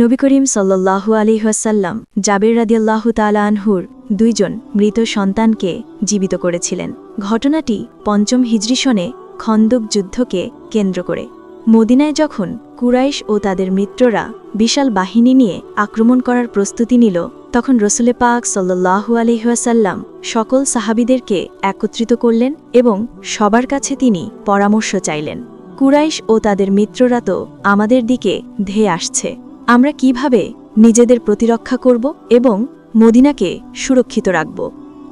নবী করিম সাল্লাল্লাহু আলিহাসাল্লাম জাবের রাদিয়াল্লাহু তালা আনহুর দুইজন মৃত সন্তানকে জীবিত করেছিলেন। ঘটনাটি পঞ্চম হিজরি সনে খন্দক যুদ্ধকে কেন্দ্র করে। মদিনায় যখন কুরাইশ ও তাদের মিত্ররা বিশাল বাহিনী নিয়ে আক্রমণ করার প্রস্তুতি নিল, তখন রসুলে পাক সাল্লাহু আলিহাসাল্লাম সকল সাহাবিদেরকে একত্রিত করলেন এবং সবার কাছে তিনি পরামর্শ চাইলেন। কুরাইশ ও তাদের মিত্ররা তো আমাদের দিকে ধেয়ে আসছে। আমরা কীভাবে নিজেদের প্রতিরক্ষা করব এবং মদিনাকে সুরক্ষিত রাখব?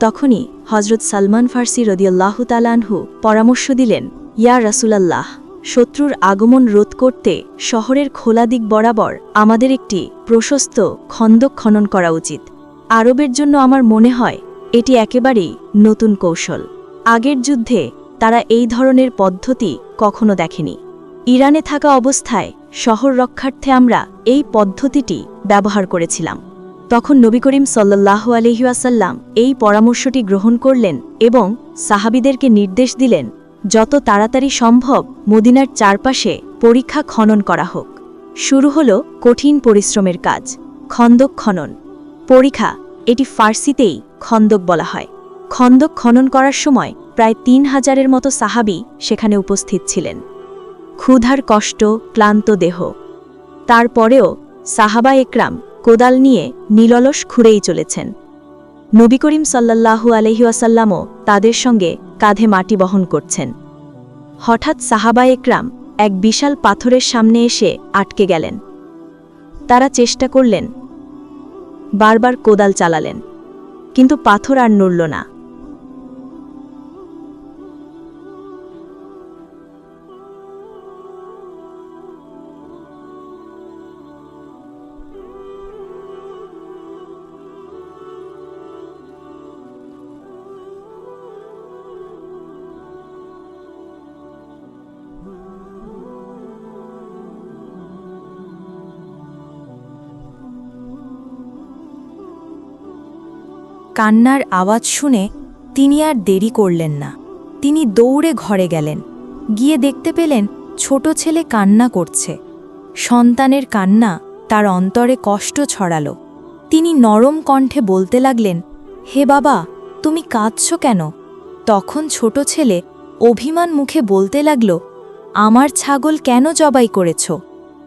তখনই হজরত সালমান ফার্সি রদিয়াল্লাহ তালানহু পরামর্শ দিলেন, ইয়া রাসুলাল্লাহ, শত্রুর আগমন রোধ করতে শহরের খোলা দিক বরাবর আমাদের একটি প্রশস্ত খন্দক খনন করা উচিত। আরবের জন্য আমার মনে হয় এটি একেবারেই নতুন কৌশল। আগের যুদ্ধে তারা এই ধরনের পদ্ধতি কখনো দেখেনি। ইরানে থাকা অবস্থায় শহর রক্ষার্থে আমরা এই পদ্ধতিটি ব্যবহার করেছিলাম। তখন নবী করিম সাল্লাহ আলহিউসাল্লাম এই পরামর্শটি গ্রহণ করলেন এবং সাহাবিদেরকে নির্দেশ দিলেন, যত তাড়াতাড়ি সম্ভব মদিনার চারপাশে পরীক্ষা খনন করা হোক। শুরু হল কঠিন পরিশ্রমের কাজ, খন্দক খনন। পরীক্ষা, এটি ফার্সিতেই খন্দক বলা হয়। খন্দক খনন করার সময় প্রায় তিন হাজারের মতো সাহাবি সেখানে উপস্থিত ছিলেন। ক্ষুধার কষ্ট, ক্লান্ত দেহ। তারপরেও সাহাবা একরাম কোদাল নিয়ে নীললস খুঁড়েই চলেছেন। নবী করিম সাল্লাল্লাহু আলহিউসাল্লামও তাদের সঙ্গে কাঁধে মাটি বহন করছেন। হঠাৎ সাহাবা একরাম এক বিশাল পাথরের সামনে এসে আটকে গেলেন। তারা চেষ্টা করলেন বারবার কোদাল চালালেন। কিন্তু পাথর আর নড়ল না। কান্নার আওয়াজ শুনে তিনি আর দেরি করলেন না। তিনি দৌড়ে ঘরে গেলেন। গিয়ে দেখতে পেলেন ছোট ছেলে কান্না করছে। সন্তানের কান্না তার অন্তরে কষ্ট ছড়ালো। তিনি নরম কণ্ঠে বলতে লাগলেন, হে বাবা, তুমি কাঁদছ কেন? তখন ছোট ছেলে অভিমান মুখে বলতে লাগল, আমার ছাগল কেন জবাই করেছ?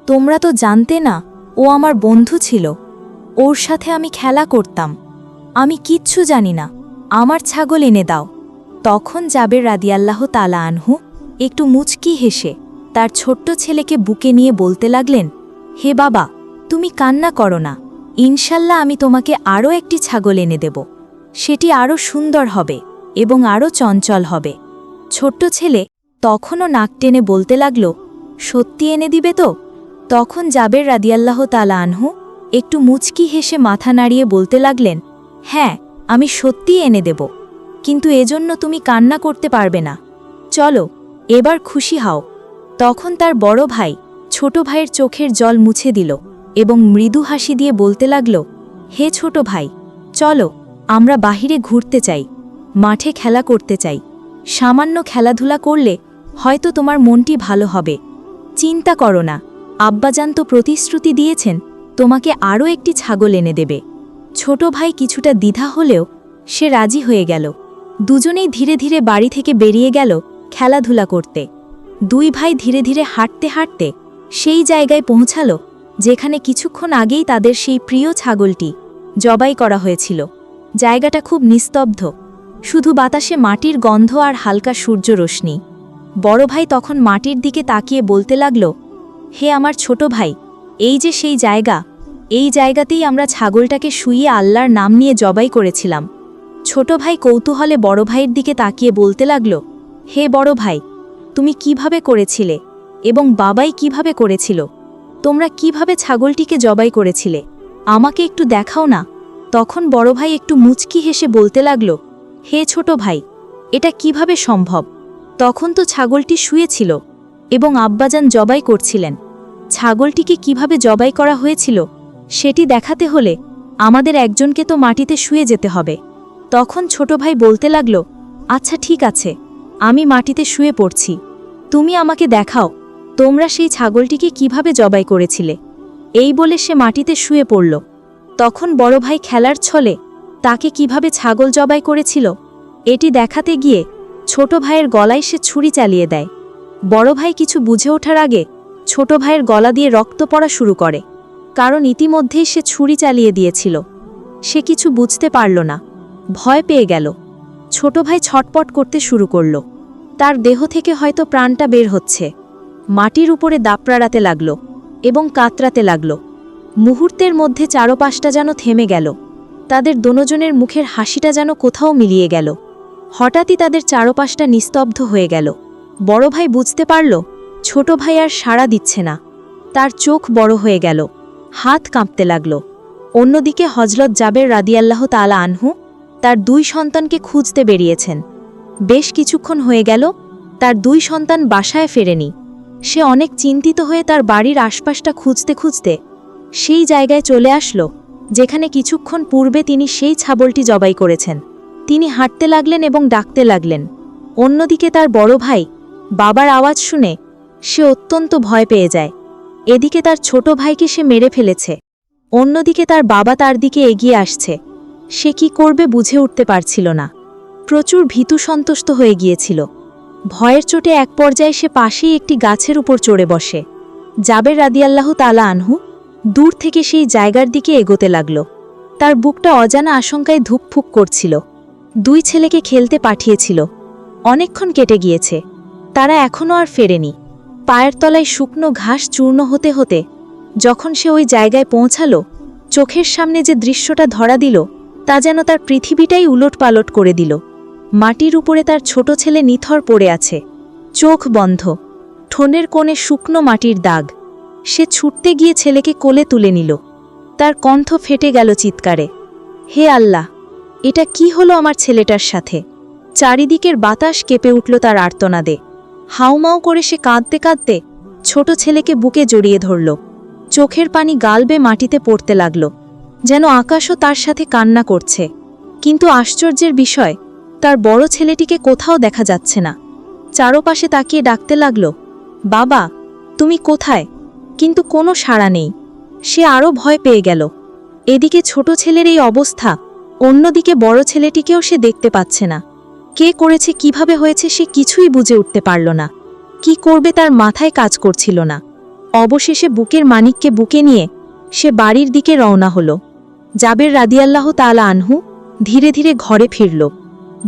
তোমরা তো জানতে না, ও আমার বন্ধু ছিল। ওর সাথে আমি খেলা করতাম। আমি কিচ্ছু জানি না। আমার ছাগল এনে দাও। তখন জাবের রাদিয়াল্লাহ তালা আনহু একটু মুচকি হেসে তার ছোট্ট ছেলেকে বুকে নিয়ে বলতে লাগলেন, হে বাবা, তুমি কান্না করো না। ইনশাল্লাহ আমি তোমাকে আরও একটি ছাগল এনে দেব। সেটি আরও সুন্দর হবে এবং আরও চঞ্চল হবে। ছোট্ট ছেলে তখনও নাক টেনে বলতে লাগল, সত্যি এনে দিবে তো? তখন জাবের রাদিয়াল্লাহ তালা আনহু একটু মুচকি হেসে মাথা নাড়িয়ে বলতে লাগলেন হ্যাঁ আমি সত্যি এনে দেব। কিন্তু এজন্য তুমি কান্না করতে পারবে না। চলো, এবার খুশি হাও। তখন তার বড় ভাই ছোট ভাইয়ের চোখের জল মুছে দিল এবং মৃদু হাসি দিয়ে বলতে লাগল, হে ছোট ভাই, চলো, আমরা বাহিরে ঘুরতে চাই, মাঠে খেলা করতে চাই। সামান্য খেলাধুলা করলে হয়তো তোমার মনটি ভালো হবে। চিন্তা করো না, আব্বাজান তো প্রতিশ্রুতি দিয়েছেন, তোমাকে আরও একটি ছাগল এনে দেবে। ছোট ভাই কিছুটা দ্বিধা হলেও সে রাজি হয়ে গেল। দুজনেই ধীরে ধীরে বাড়ি থেকে বেরিয়ে গেল খেলাধুলা করতে। দুই ভাই ধীরে ধীরে হাঁটতে হাঁটতে সেই জায়গায় পৌঁছালো যেখানে কিছুক্ষণ আগেই তাদের সেই প্রিয় ছাগলটি জবাই করা হয়েছিল। জায়গাটা খুব নিস্তব্ধ, শুধু বাতাসে মাটির গন্ধ আর হালকা সূর্যরশ্মি বড় ভাই তখন মাটির দিকে তাকিয়ে বলতে লাগল, হে আমার ছোট ভাই, এই যে সেই জায়গা এই জায়গাতেই আমরা ছাগলটাকে শুইয়ে আল্লাহর নাম নিয়ে জবাই করেছিলাম। ছোট ভাই কৌতূহলে বড় ভাইয়ের দিকে তাকিয়ে বলতে লাগল, হে বড় ভাই, তুমি কীভাবে করেছিলে এবং বাবাই কীভাবে করেছিল? তোমরা কীভাবে ছাগলটিকে জবাই করেছিলে? আমাকে একটু দেখাও না? তখন বড় ভাই একটু মুচকি হেসে বলতে লাগল, হে ছোট ভাই, এটা কীভাবে সম্ভব? তখন তো ছাগলটি শুয়েছিল এবং আব্বাজান জবাই করছিলেন। ছাগলটিকে কীভাবে জবাই করা হয়েছিল? সেটি দেখাতে হলে আমাদের একজনকে তো মাটিতে শুয়ে যেতে হবে। তখন ছোট ভাই বলতে লাগল আচ্ছা ঠিক আছে, আমি মাটিতে শুয়ে পড়ছি। তুমি আমাকে দেখাও, তোমরা সেই ছাগলটিকে কীভাবে জবাই করেছিলে? এই বলে সে মাটিতে শুয়ে পড়ল। তখন বড় ভাই খেলার ছলে তাকে কীভাবে ছাগল জবাই করেছিল, এটি দেখাতে গিয়ে ছোট ভাইয়ের গলায় সে ছুরি চালিয়ে দেয়। বড় ভাই কিছু বুঝে ওঠার আগে ছোট ভাইয়ের গলা দিয়ে রক্ত পড়া শুরু করে। কারণ ইতিমধ্যেই সে ছুরি চালিয়ে দিয়েছিল। সে কিছু বুঝতে পারল না। ভয় পেয়ে গেল। ছোট ভাই ছটপট করতে শুরু করল। তার দেহ থেকে হয়তো প্রাণটা বের হচ্ছে। মাটির উপরে দাপড়াড়াতে লাগল এবং কাতরাতে লাগল। মুহূর্তের মধ্যে চারোপাশটা যেন থেমে গেল। তাদের দোনোজনের মুখের হাসিটা যেন কোথাও মিলিয়ে গেল। হঠাৎই তাদের চারোপাশটা নিস্তব্ধ হয়ে গেল। বড় ভাই বুঝতে পারল, ছোট ভাই আর সাড়া দিচ্ছে না। তার চোখ বড় হয়ে গেল। হাত কাঁপতে লাগল। অন্যদিকে হজরত জাবের রাদিয়াল্লাহ তালা আনহু তার দুই সন্তানকে খুঁজতে বেরিয়েছেন। বেশ কিছুক্ষণ হয়ে গেল, তার দুই সন্তান বাসায় ফেরেনি। সে অনেক চিন্তিত হয়ে তার বাড়ির আশপাশটা খুঁজতে খুঁজতে সেই জায়গায় চলে আসলো, যেখানে কিছুক্ষণ পূর্বে তিনি সেই ছাবলটি জবাই করেছেন। তিনি হাঁটতে লাগলেন এবং ডাকতে লাগলেন। অন্যদিকে তার বড় ভাই বাবার আওয়াজ শুনে সে অত্যন্ত ভয় পেয়ে যায়। এদিকে তার ছোট ভাইকে সে মেরে ফেলেছে। অন্যদিকে তার বাবা তার দিকে এগিয়ে আসছে। সে কি করবে বুঝে উঠতে পারছিল না। প্রচুর ভীতু সন্তুষ্ট হয়ে গিয়েছিল। ভয়ের চোটে এক পর্যায়ে সে পাশেই একটি গাছের উপর চড়ে বসে। জাবের রাদিয়াল্লাহ তালা আনহু দূর থেকে সেই জায়গার দিকে এগোতে লাগল। তার বুকটা অজানা আশঙ্কায় ধুকফুক করছিল। দুই ছেলেকে খেলতে পাঠিয়েছিল। অনেকক্ষণ কেটে গিয়েছে। তারা এখনও আর ফেরেনি। পায়ের তলায় শুকনো ঘাস চূর্ণ হতে হতে, যখন সে ওই জায়গায় পৌঁছালো, চোখের সামনে যে দৃশ্যটা ধরা দিল, তা যেন তার পৃথিবীটাই উলটপালট করে দিল। মাটির উপরে তার ছোট ছেলে নিথর পড়ে আছে। চোখ বন্ধ। ঠোনের কোণে শুকনো মাটির দাগ। সে ছুটতে গিয়ে ছেলেকে কোলে তুলে নিল। তার কণ্ঠ ফেটে গেল চিৎকারে। হে আল্লাহ, এটা কি হলো আমার ছেলেটার সাথে? চারিদিকের বাতাস কেঁপে উঠল তার আর্তনাদে। হাউমাউ করে সে কাঁদতে কাঁদতে ছোট ছেলেকে বুকে জড়িয়ে ধরল। চোখের পানি গালবে মাটিতে পড়তে লাগল, যেন আকাশও তার সাথে কান্না করছে। কিন্তু আশ্চর্যের বিষয়, তার বড় ছেলেটিকে কোথাও দেখা যাচ্ছে না। চারোপাশে তাকিয়ে ডাকতে লাগল, বাবা, তুমি কোথায়? কিন্তু কোনো সাড়া নেই। সে আরও ভয় পেয়ে গেল। এদিকে ছোট ছেলের এই অবস্থা, অন্যদিকে বড় ছেলেটিকেও সে দেখতে পাচ্ছে না। কে করেছে, কীভাবে হয়েছে সে কিছুই বুঝে উঠতে পারল না। কি করবে তার মাথায় কাজ করছিল না। অবশেষে বুকের মানিককে বুকে নিয়ে সে বাড়ির দিকে রওনা হল। জাবের রাদিয়াল্লাহ তালা আনহু ধীরে ধীরে ঘরে ফিরল।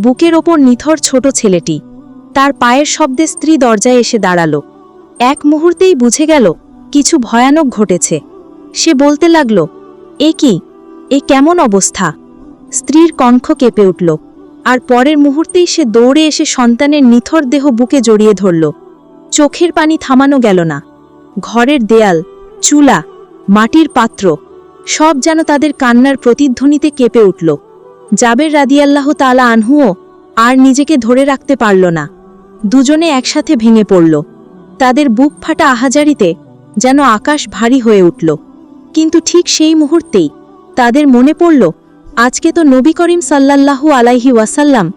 বুকের ওপর নিথর ছোট ছেলেটি, তার পায়ের শব্দে স্ত্রী দরজায় এসে দাঁড়াল। এক মুহূর্তেই বুঝে গেল কিছু ভয়ানক ঘটেছে। সে বলতে লাগল, এ কি? এ কেমন অবস্থা? স্ত্রীর কণ্ঠ কেঁপে উঠল। আর পরের মুহূর্তেই সে দৌড়ে এসে সন্তানের নিথর দেহ বুকে জড়িয়ে ধরল। চোখের পানি থামানো গেল না। ঘরের দেয়াল, চুলা, মাটির পাত্র, সব যেন তাদের কান্নার প্রতিধ্বনিতে কেঁপে উঠল। জাবের রাদিয়াল্লাহ তালা আনহুও আর নিজেকে ধরে রাখতে পারল না। দুজনে একসাথে ভেঙে পড়ল। তাদের বুক ফাটা আহাজারিতে যেন আকাশ ভারী হয়ে উঠল। কিন্তু ঠিক সেই মুহূর্তেই তাদের মনে পড়ল আজকে তো নবী করিম সাল্লাল্লাহু আলাইহি ওয়াসাল্লাম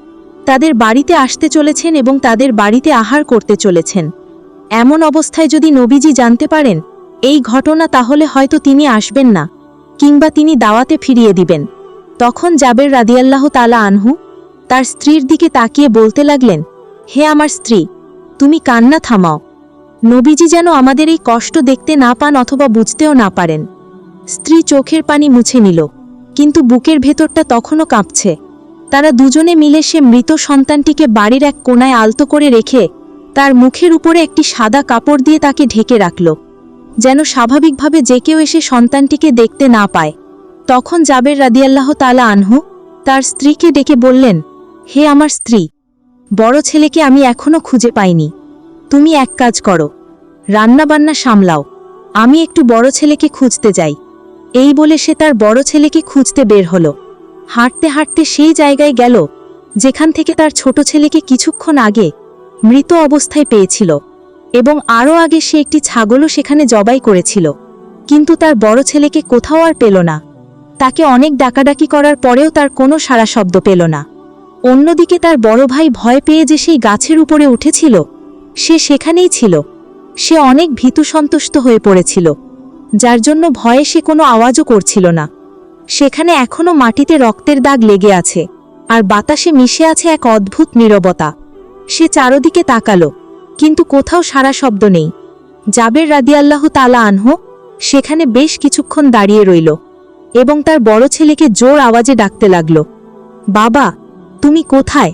তাদের বাড়িতে আসতে চলেছেন এবং তাদের বাড়িতে আহার করতে চলেছেন। এমন অবস্থায় যদি নবীজি জানতে পারেন, এই ঘটনা তাহলে হয়তো তিনি আসবেন না, কিংবা তিনি দাওয়াতে ফিরিয়ে দিবেন। তখন জাবের রাদিয়াল্লাহ তালা আনহু তার স্ত্রীর দিকে তাকিয়ে বলতে লাগলেন, হে আমার স্ত্রী, তুমি কান্না থামাও। নবীজি যেন আমাদের এই কষ্ট দেখতে না পান অথবা বুঝতেও না পারেন। স্ত্রী চোখের পানি মুছে নিল। কিন্তু বুকের ভেতরটা তখনও কাঁপছে। তারা দুজনে মিলে সে মৃত সন্তানটিকে বাড়ির এক কোনায় আলতো করে রেখে তার মুখের উপরে একটি সাদা কাপড় দিয়ে তাকে ঢেকে রাখল, যেন স্বাভাবিকভাবে যে কেউ এসে সন্তানটিকে দেখতে না পায়। তখন জাবের রাদিয়াল্লাহ তালা আনহু তার স্ত্রীকে ডেকে বললেন, হে আমার স্ত্রী, বড় ছেলেকে আমি এখনও খুঁজে পাইনি। তুমি এক কাজ করো, রান্নাবান্না সামলাও। আমি একটু বড় ছেলেকে খুঁজতে যাই। এই বলে সে তার বড় ছেলেকে খুঁজতে বের হলো। হাঁটতে হাঁটতে সেই জায়গায় গেল, যেখান থেকে তার ছোট ছেলেকে কিছুক্ষণ আগে মৃত অবস্থায় পেয়েছিল এবং আরও আগে সে একটি ছাগলও সেখানে জবাই করেছিল। কিন্তু তার বড় ছেলেকে কোথাও আর পেল না। তাকে অনেক ডাকাডাকি করার পরেও তার কোনো সারা শব্দ পেল না। অন্যদিকে তার বড় ভাই ভয় পেয়ে যে সেই গাছের উপরে উঠেছিল, সে সেখানেই ছিল। সে অনেক ভীতু সন্তুষ্ট হয়ে পড়েছিল। যার জন্য ভয়ে সে কোনো আওয়াজও করছিল না। সেখানে এখনও মাটিতে রক্তের দাগ লেগে আছে, আর বাতাসে মিশে আছে এক অদ্ভুত নীরবতা। সে চারদিকে তাকালো, কিন্তু কোথাও সারা শব্দ নেই। জাবের রাদিয়াল্লাহ তালা আনহ সেখানে বেশ কিছুক্ষণ দাঁড়িয়ে রইল এবং তার বড় ছেলেকে জোর আওয়াজে ডাকতে লাগল, বাবা, তুমি কোথায়?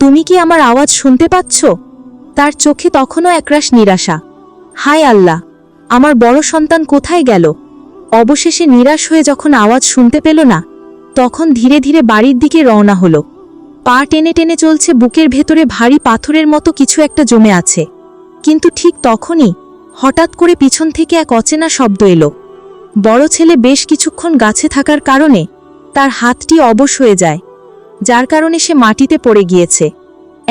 তুমি কি আমার আওয়াজ শুনতে পাচ্ছ? তার চোখে তখনও একরাশ নিরাশা। হায় আল্লাহ আমার বড় সন্তান কোথায় গেল? অবশেষে নিরাশ হয়ে যখন আওয়াজ শুনতে পেল না, তখন ধীরে ধীরে বাড়ির দিকে রওনা হলো। পা টেনে টেনে চলছে বুকের ভেতরে ভারী পাথরের মতো কিছু একটা জমে আছে। কিন্তু ঠিক তখনই হঠাৎ করে পিছন থেকে এক অচেনা শব্দ এলো। বড় ছেলে বেশ কিছুক্ষণ গাছে থাকার কারণে তার হাতটি অবশ হয়ে যায়, যার কারণে সে মাটিতে পড়ে গিয়েছে।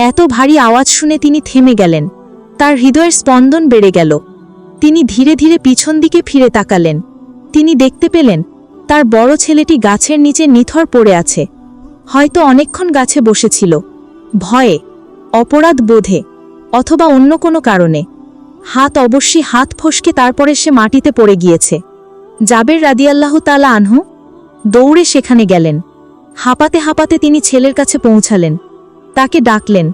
এত ভারী আওয়াজ শুনে তিনি থেমে গেলেন। তার হৃদয়ের স্পন্দন বেড়ে গেল। তিনি ধীরে ধীরে পিছন দিকে ফিরে তাকালেন। তিনি দেখতে পেলেন, তার বড় ছেলেটি গাছের নিচে নিথর পড়ে আছে। হয়তো অনেকক্ষণ গাছে বসেছিল। ভয়ে, অপরাধ বোধে, অথবা অন্য কোনো কারণে। হাত অবশ্যই হাত ফসকে তারপরে সে মাটিতে পড়ে গিয়েছে। জাবের রাদিয়াল্লাহ তালা আনহু দৌড়ে সেখানে গেলেন। হাঁপাতে হাঁপাতে তিনি ছেলের কাছে পৌঁছালেন। তাকে ডাকলেন,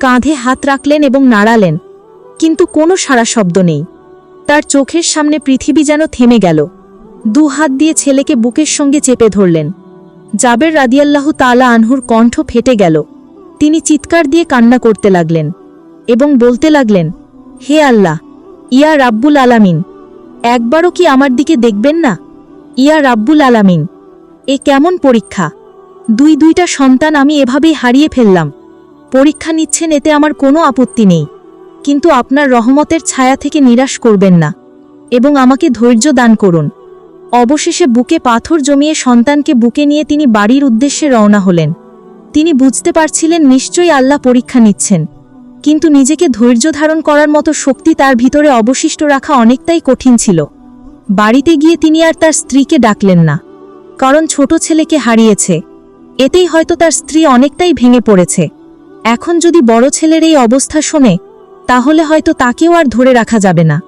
কাঁধে হাত রাখলেন এবং নাড়ালেন। কিন্তু কোনো সারা শব্দ নেই। তার চোখের সামনে পৃথিবী যেন থেমে গেল। দু হাত দিয়ে ছেলেকে বুকের সঙ্গে চেপে ধরলেন। জাবের রাদিয়াল্লাহু তালা আনহুর কণ্ঠ ফেটে গেল। তিনি চিৎকার দিয়ে কান্না করতে লাগলেন এবং বলতে লাগলেন, হে আল্লাহ, ইয়া রাব্বুল আলামিন, একবারও কি আমার দিকে দেখবেন না? ইয়া রাব্বুল আলামিন, এ কেমন পরীক্ষা? দুই দুইটা সন্তান আমি এভাবেই হারিয়ে ফেললাম। পরীক্ষা নিচ্ছেন এতে আমার কোনো আপত্তি নেই। কিন্তু আপনার রহমতের ছায়া থেকে নিরাশ করবেন না এবং আমাকে ধৈর্য দান করুন। অবশেষে বুকে পাথর জমিয়ে সন্তানকে বুকে নিয়ে তিনি বাড়ির উদ্দেশ্যে রওনা হলেন। তিনি বুঝতে পারছিলেন নিশ্চয়ই আল্লাহ পরীক্ষা নিচ্ছেন, কিন্তু নিজেকে ধৈর্য ধারণ করার মতো শক্তি তার ভিতরে অবশিষ্ট রাখা অনেকটাই কঠিন ছিল। বাড়িতে গিয়ে তিনি আর তার স্ত্রীকে ডাকলেন না, কারণ ছোট ছেলেকে হারিয়েছে। এতেই হয়তো তার স্ত্রী অনেকটাই ভেঙে পড়েছে। এখন যদি বড় ছেলের এই অবস্থা শোনে তাহলে হয়তো তাকেও আর ধরে রাখা যাবে না।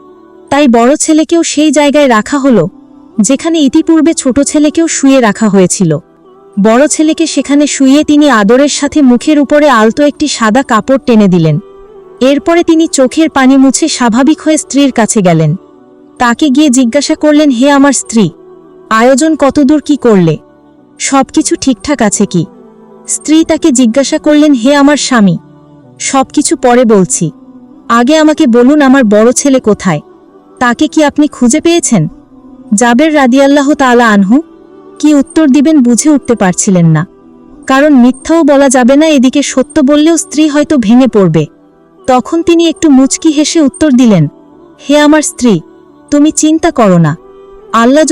তাই বড় ছেলেকেও সেই জায়গায় রাখা হলো, যেখানে ইতিপূর্বে ছোট ছেলেকেও শুয়ে রাখা হয়েছিল। বড় ছেলেকে সেখানে শুয়ে তিনি আদরের সাথে মুখের উপরে আলতো একটি সাদা কাপড় টেনে দিলেন। এরপরে তিনি চোখের পানি মুছে স্বাভাবিক হয়ে স্ত্রীর কাছে গেলেন। তাকে গিয়ে জিজ্ঞাসা করলেন, হে আমার স্ত্রী, আয়োজন কতদূর, কি করলে? সবকিছু ঠিকঠাক আছে কি? স্ত্রী তাকে জিজ্ঞাসা করলেন, হে আমার স্বামী, সবকিছু পরে বলছি। আগে আমাকে বলুন আমার বড় ছেলে কোথায়? তাকে কি আপনি খুঁজে পেয়েছেন? জাবের রাদিয়াল্লাহ তালা আনহু কি উত্তর দিবেন বুঝে উঠতে পারছিলেন না। কারণ মিথ্যাও বলা যাবে না, এদিকে সত্য বললেও স্ত্রী হয়তো ভেঙে পড়বে। তখন তিনি একটু মুচকি হেসে উত্তর দিলেন, হে আমার স্ত্রী, তুমি চিন্তা করো না। আল্লাহ